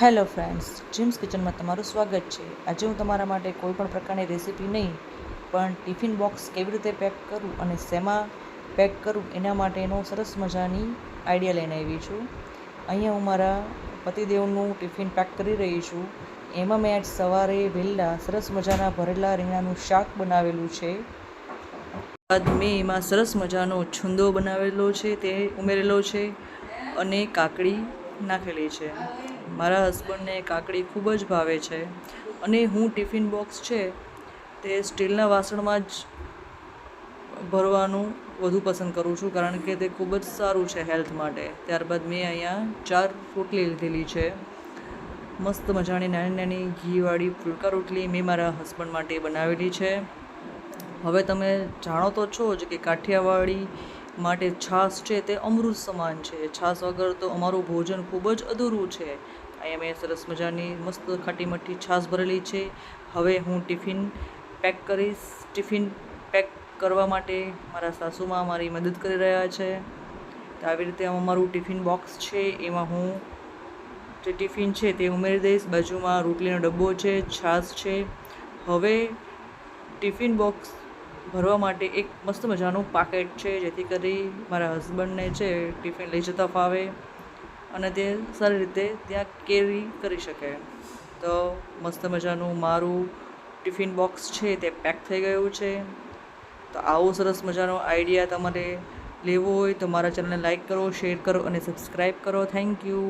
Hello friends, gyms કિચનમાં તમારું સ્વાગત છે. આજે હું તમારા માટે કોઈ પણ પ્રકારની રેસીપી નહીં, પણ ટિફિન બોક્સ કેવી રીતે પેક કરું અને શેમાં પેક કરું એના માટેનો સરસ મજાની આઈડિયા લઈને આવી છું. અહીંયા હું મારા પતિદેવનું ટિફિન પેક કરી રહી છું. એમાં મેં આજ સવારે વહેલા સરસ મજાના ભરેલા રીંગણાનું શાક બનાવેલું છે. બાદ મેં એમાં સરસ મજાનો છુંદો બનાવેલો છે, તે ઉમેરેલો છે અને કાકડી નાખેલી છે. મારા હસબન્ડને કાકડી ખૂબ જ ભાવે છે અને હું ટિફિન બોક્સ છે તે સ્ટીલના વાસણમાં જ ભરવાનું વધુ પસંદ કરું છું કારણ કે તે ખૂબ જ સારું છે હેલ્થ માટે. ત્યારબાદ મેં અહીંયા ચાર રોટલી લીધેલી છે. મસ્ત મજાની નાની નાની ઘીવાળી ફુલકા રોટલી મેં મારા હસબન્ડ માટે બનાવેલી છે. હવે તમે જાણો તો છો જ કે કાઠિયાવાડી માટે છાશ છે તે અમૃત સમાન છે. છાશ વગર તો અમારું ભોજન ખૂબ જ અધૂરું છે. અહીંયા મેં સરસ મજાની મસ્ત ખાટી મઠ્ઠી છાશ ભરેલી છે. હવે હું ટિફિન પેક કરીશ. ટિફિન પેક કરવા માટે મારા સાસુમાં મારી મદદ કરી રહ્યા છે. તો આવી રીતે અમારું ટિફિન બોક્સ છે. એમાં હું જે ટિફિન છે તે ઉમેરી દઈશ. બાજુમાં રોટલીનો ડબ્બો છે, છાશ છે. હવે ટિફિન બોક્સ ભરવા માટે એક મસ્ત મજાનું પાકેટ છે, જેથી કરી મારા હસબન્ડને છે ટિફિન લઈ જતા ફાવે અને તે સારી રીતે ત્યાં કેરી કરી શકે. તો મસ્ત મજાનું મારું ટિફિન બોક્સ છે તે પેક થઈ ગયું છે. તો આવો સરસ મજાનો આઈડિયા તમારે લેવો હોય તો મારા ચેનલને લાઇક કરો શેર કરો અને સબસ્ક્રાઈબ કરો. Thank you